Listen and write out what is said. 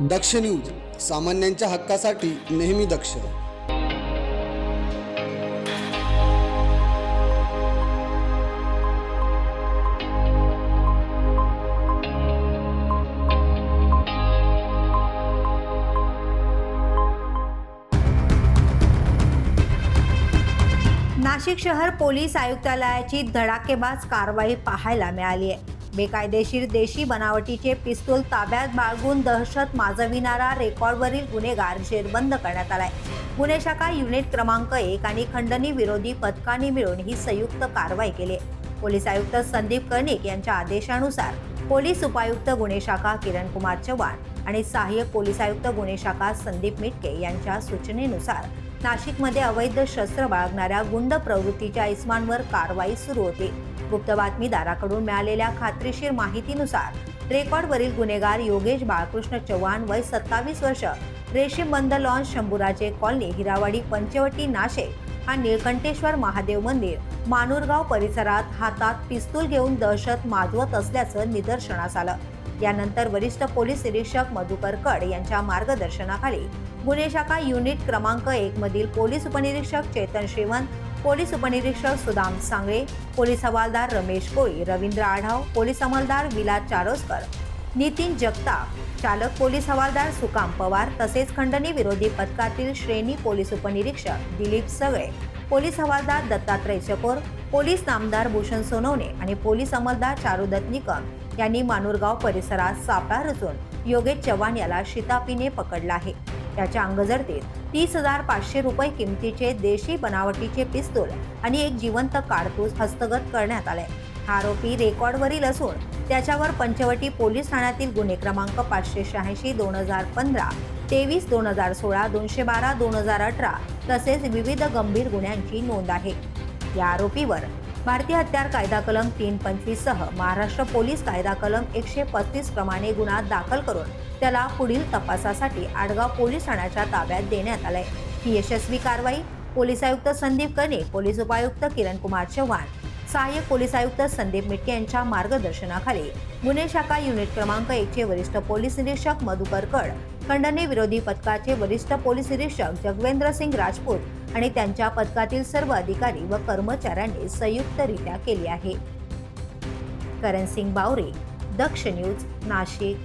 दक्ष news सामान्यांच्या हक्कासाठी नेहमी दक्ष. नाशिक शहर पोलीस आयुक्तालयाची धडाकेबाज कारवाई पाहायला मिळाली आहे. बेकायदेशीर देशी बनावटीचे पिस्तूल ताब्यात बाळगून दहशत माजविणारा रेकॉर्डवरील गुन्हेगार जेरबंद करण्यात आलाय. गुन्हे शाखा युनिट क्रमांक एक आणि खंडणी विरोधी पथकाने मिळून ही संयुक्त कारवाई केली पोलीस आयुक्त संदीप कर्णिक यांच्या आदेशानुसार पोलीस उपायुक्त गुन्हे शाखा किरण कुमार चव्हाण आणि सहाय्यक पोलीस आयुक्त गुन्हे शाखा संदीप मिटके यांच्या सूचनेनुसार नाशिकमध्ये अवैध शस्त्र बाळगणाऱ्या गुंड प्रवृत्तीच्या इस्मांवर कारवाई सुरू होती. गुप्त बातमीदाराकडून मिळालेल्या खात्रीशीर माहितीनुसार रेकॉर्डवरील गुन्हेगार योगेश बाळकृष्ण चव्हाण वय सत्तावीस वर्ष रेशीम बंद लॉन्च शंभूराजे कॉलनी हिरावाडी पंचवटी नाशिक हा निळकंठेश्वर महादेव मंदिर मानूरगाव परिसरात हातात पिस्तूल घेऊन दहशत माजवत असल्याचं निदर्शनास आलं. यानंतर वरिष्ठ पोलीस निरीक्षक मधुकर कड यांच्या मार्गदर्शनाखाली गुन्हे शाखा युनिट क्रमांक एक मधील पोलीस उपनिरीक्षक चेतन श्रीवंत पोलीस उपनिरीक्षक सुदाम सांगळे पोलीस हवालदार रमेश कोळी रवींद्र आढाव पोलीस अंमलदार विलास चारोसकर नितीन जगताप चालक पोलीस हवालदार सुकाम पवार तसेच खंडणी विरोधी पथकातील श्रेणी पोलीस उपनिरीक्षक दिलीप सगळे पोलीस हवालदार दत्तात्रय चकोर पोलीस नामदार भूषण सोनवणे आणि पोलीस अंमलदार चारुदत्त निकम यांनी मानूरगाव परिसरात सापळा रचून योगेश चव्हाण याला शितापीने पकडला आहे. त्याच्या अंगजडतीत तीस हजार पाचशे रुपये किमतीचे देशी बनावटीचे पिस्तूल आणि एक जिवंत काडतूस हस्तगत करण्यात आले. हा आरोपी रेकॉर्डवरील असून त्याच्यावर पंचवटी पोलीस ठाण्यातील गुन्हे क्रमांक पाचशे शहाऐंशी दोन हजार पंधरा तेवीस दोन हजार सोळा दोनशे बारा दोन हजार अठरा तसेच विविध गंभीर गुन्ह्यांची नोंद आहे. या आरोपीवर भारतीय हत्यार कायदा कलम तीन पंचवीस सह महाराष्ट्र पोलीस कायदा कलम एकशे पस्तीस प्रमाणे गुन्हा दाखल करून त्याला पुढील तपासासाठी आडगाव पोलीस ठाण्याच्या ताब्यात देण्यात आलंय. ही यशस्वी कारवाई पोलीस आयुक्त संदीप कने पोलीस उपायुक्त किरण कुमार चव्हाण सहाय्यक पोलीस आयुक्त संदीप मिटके यांच्या मार्गदर्शनाखाली गुन्हे शाखा युनिट क्रमांक एकचे वरिष्ठ पोलीस निरीक्षक मधुकर कड खंडणी विरोधी पथकाचे वरिष्ठ पोलीस निरीक्षक जगवेंद्र सिंग राजपूत आणि त्यांच्या पथकातील सर्व अधिकारी व कर्मचाऱ्यांनी संयुक्तरित्या केली आहे. करण सिंग बावरे दक्ष न्यूज नाशिक.